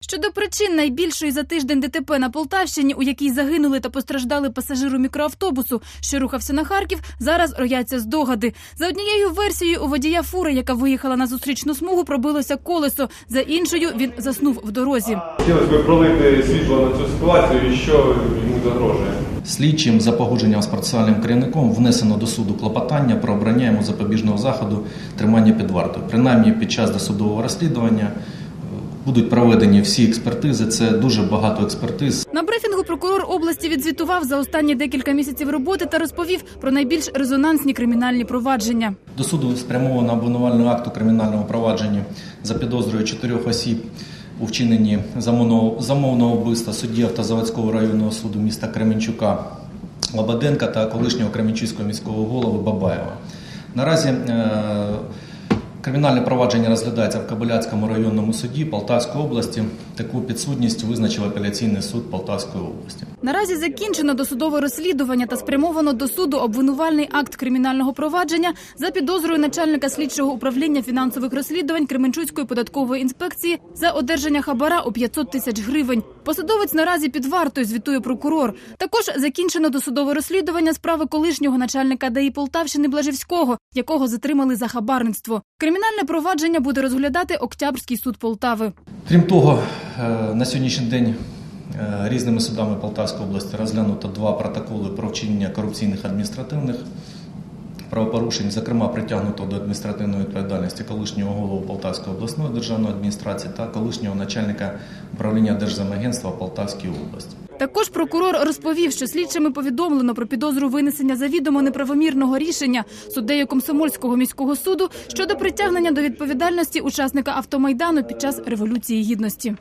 Щодо причин найбільшої за тиждень ДТП на Полтавщині, у якій загинули та постраждали пасажиру мікроавтобусу, що рухався на Харків, зараз рояться здогади. За однією версією, у водія фури, яка виїхала на зустрічну смугу, пробилося колесо. За іншою, він заснув в дорозі. Хотілося б пролити світло на цю ситуацію і що йому загрожує. Слідчим за погодженням з процесуальним керівником внесено до суду клопотання про обрання йому запобіжного заходу тримання під вартою. Принаймні під час досудового розслідування будуть проведені всі експертизи. Це дуже багато експертиз. На брифінгу прокурор області відзвітував за останні декілька місяців роботи та розповів про найбільш резонансні кримінальні провадження. До суду спрямовано обвинувальний акт у кримінальному провадженні за підозрою чотирьох осіб у вчиненні замовного, вбивства судді Автозаводського районного суду міста Кременчука Лободенка та колишнього Кременчуцького міського голови Бабаєва. Наразі е, кримінальне провадження розглядається в Кабиляцькому районному суді Полтавської області. Таку підсудність визначив апеляційний суд Полтавської області. Наразі закінчено досудове розслідування та спрямовано до суду обвинувальний акт кримінального провадження за підозрою начальника слідчого управління фінансових розслідувань Кременчуцької податкової інспекції за одержання хабара у 500 тисяч гривень. Посадовець наразі під вартою звітує прокурор. Також закінчено досудове розслідування справи колишнього начальника ДАІ Полтавщини Блажевського, якого затримали за хабарництво. Кримінальне провадження буде розглядати Октябрський суд Полтави. Крім того, е, на сьогоднішній день е, різними судами Полтавської області розглянуто два протоколи про вчинення корупційних адміністративних правопорушень, зокрема притягнуто до адміністративної відповідальності колишнього голову Полтавської обласної державної адміністрації та колишнього начальника управління Держземагентства Полтавської області. Також прокурор розповів, що слідчими повідомлено про підозру винесення завідомо неправомірного рішення суддею Комсомольського міського суду щодо притягнення до відповідальності учасника автомайдану під час революції гідності.